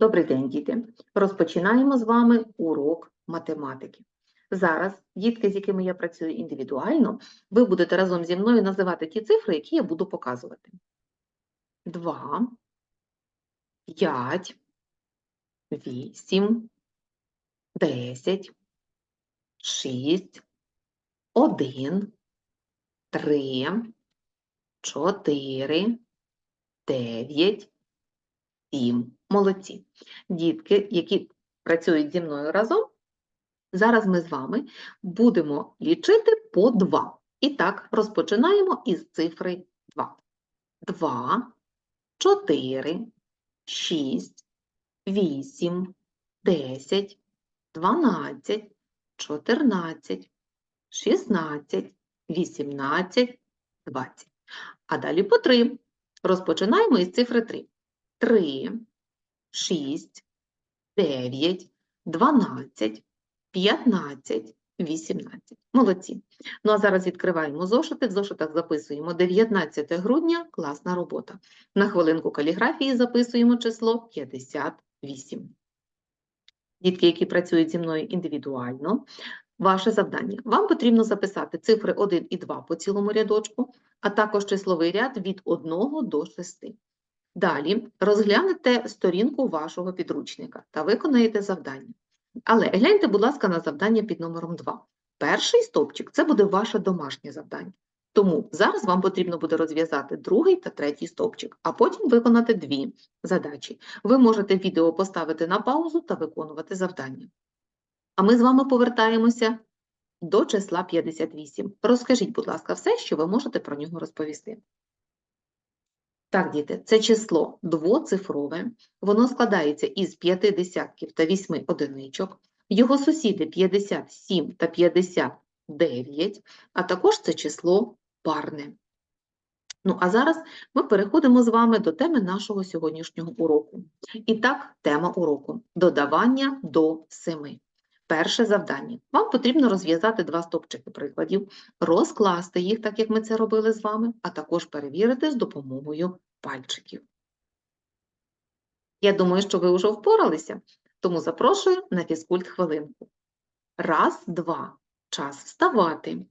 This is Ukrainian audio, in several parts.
Добрий день, діти! Розпочинаємо з вами урок математики. Зараз, дітки, з якими я працюю індивідуально, ви будете разом зі мною називати ті цифри, які я буду показувати. 2, 5, 8, 10, 6, 1, 3, 4, 9, 7. Молодці. Дітки, які працюють зі мною разом, зараз ми з вами будемо лічити по 2. І так, розпочинаємо із цифри 2. 2, 4, 6, 8, 10, 12, 14, 16, 18, 20. А далі по 3. Розпочинаємо із цифри 3. 3, 6, 9, 12, 15, 18. Молодці. Ну а зараз відкриваємо зошити. В зошитах записуємо 19 грудня, класна робота. На хвилинку каліграфії записуємо число 58. Дітки, які працюють зі мною індивідуально, ваше завдання. Вам потрібно записати цифри 1 і 2 по цілому рядочку, а також числовий ряд від 1 до 6. Далі розглянете сторінку вашого підручника та виконаєте завдання. Але гляньте, будь ласка, на завдання під номером 2. Перший стовпчик – це буде ваше домашнє завдання. Тому зараз вам потрібно буде розв'язати другий та третій стовпчик, а потім виконати дві задачі. Ви можете відео поставити на паузу та виконувати завдання. А ми з вами повертаємося до числа 58. Розкажіть, будь ласка, все, що ви можете про нього розповісти. Так, діти, це число двоцифрове, воно складається із п'яти десятків та вісьми одиничок, його сусіди 57 та 59, а також це число парне. Ну, а зараз ми переходимо з вами до теми нашого сьогоднішнього уроку. І так, тема уроку – додавання до семи. Перше завдання. Вам потрібно розв'язати два стопчики прикладів, розкласти їх, так як ми це робили з вами, а також перевірити з допомогою пальчиків. Я думаю, що ви вже впоралися, тому запрошую на фізкульт хвилинку. Раз, два. Час вставати.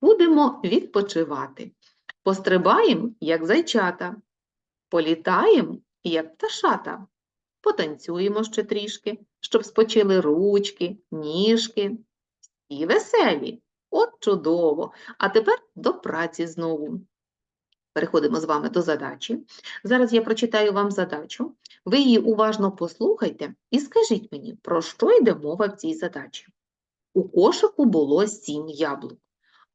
Будемо відпочивати. Пострибаємо, як зайчата. Політаємо, як пташата. Потанцюємо ще трішки, щоб спочили ручки, ніжки. І веселі. От чудово! А тепер до праці знову. Переходимо з вами до задачі. Зараз я прочитаю вам задачу. Ви її уважно послухайте і скажіть мені, про що йде мова в цій задачі. У кошику було 7 яблук,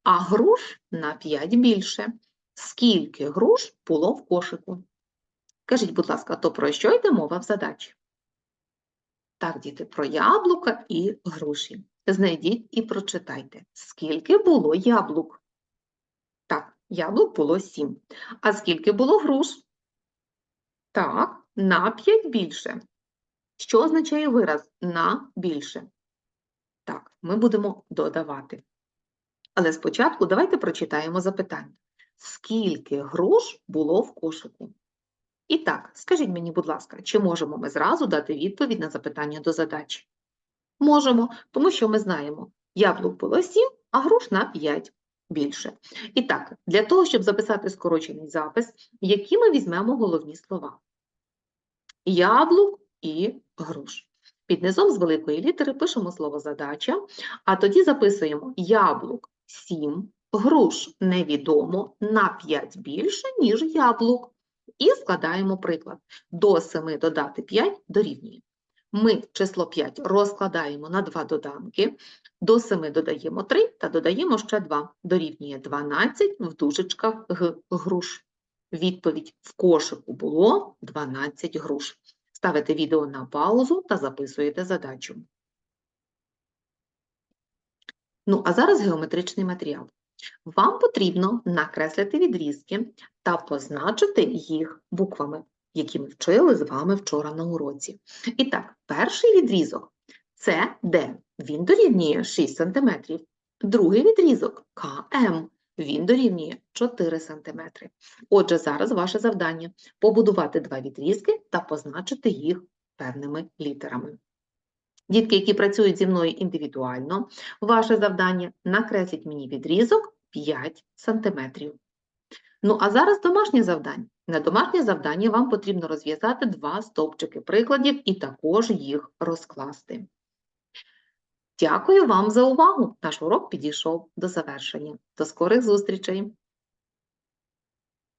а груш на 5 більше. Скільки груш було в кошику? Скажіть, будь ласка, то про що йде мова в задачі? Так, діти, про яблука і груші. Знайдіть і прочитайте, скільки було яблук. Так, яблук було 7. А скільки було груш? Так, на 5 більше. Що означає вираз на більше? Так, ми будемо додавати. Але спочатку давайте прочитаємо запитання. Скільки груш було в кошику? І так, скажіть мені, будь ласка, чи можемо ми зразу дати відповідь на запитання до задачі? Можемо, тому що ми знаємо, яблук було 7, а груш на 5 більше. І так, для того, щоб записати скорочений запис, які ми візьмемо головні слова? Яблук і груш. Під низом з великої літери пишемо слово задача, а тоді записуємо яблук 7, груш невідомо на 5 більше, ніж яблук. І складаємо приклад. До 7 додати 5 дорівнює. Ми число 5 розкладаємо на два доданки, до 7 додаємо 3 та додаємо ще 2. Дорівнює 12 в дужечках груш. Відповідь в кошику було 12 груш. Ставите відео на паузу та записуєте задачу. Ну, а зараз геометричний матеріал. Вам потрібно накреслити відрізки та позначити їх буквами, які ми вчили з вами вчора на уроці. І так, перший відрізок це Д. Він дорівнює 6 см. Другий відрізок КМ. Він дорівнює 4 см. Отже, зараз ваше завдання – побудувати два відрізки та позначити їх певними літерами. Дітки, які працюють зі мною індивідуально, ваше завдання накресліть мені відрізок 5 см. Ну, а зараз домашнє завдання. На домашнє завдання вам потрібно розв'язати два стовпчики прикладів і також їх розкласти. Дякую вам за увагу. Наш урок підійшов до завершення. До скорих зустрічей!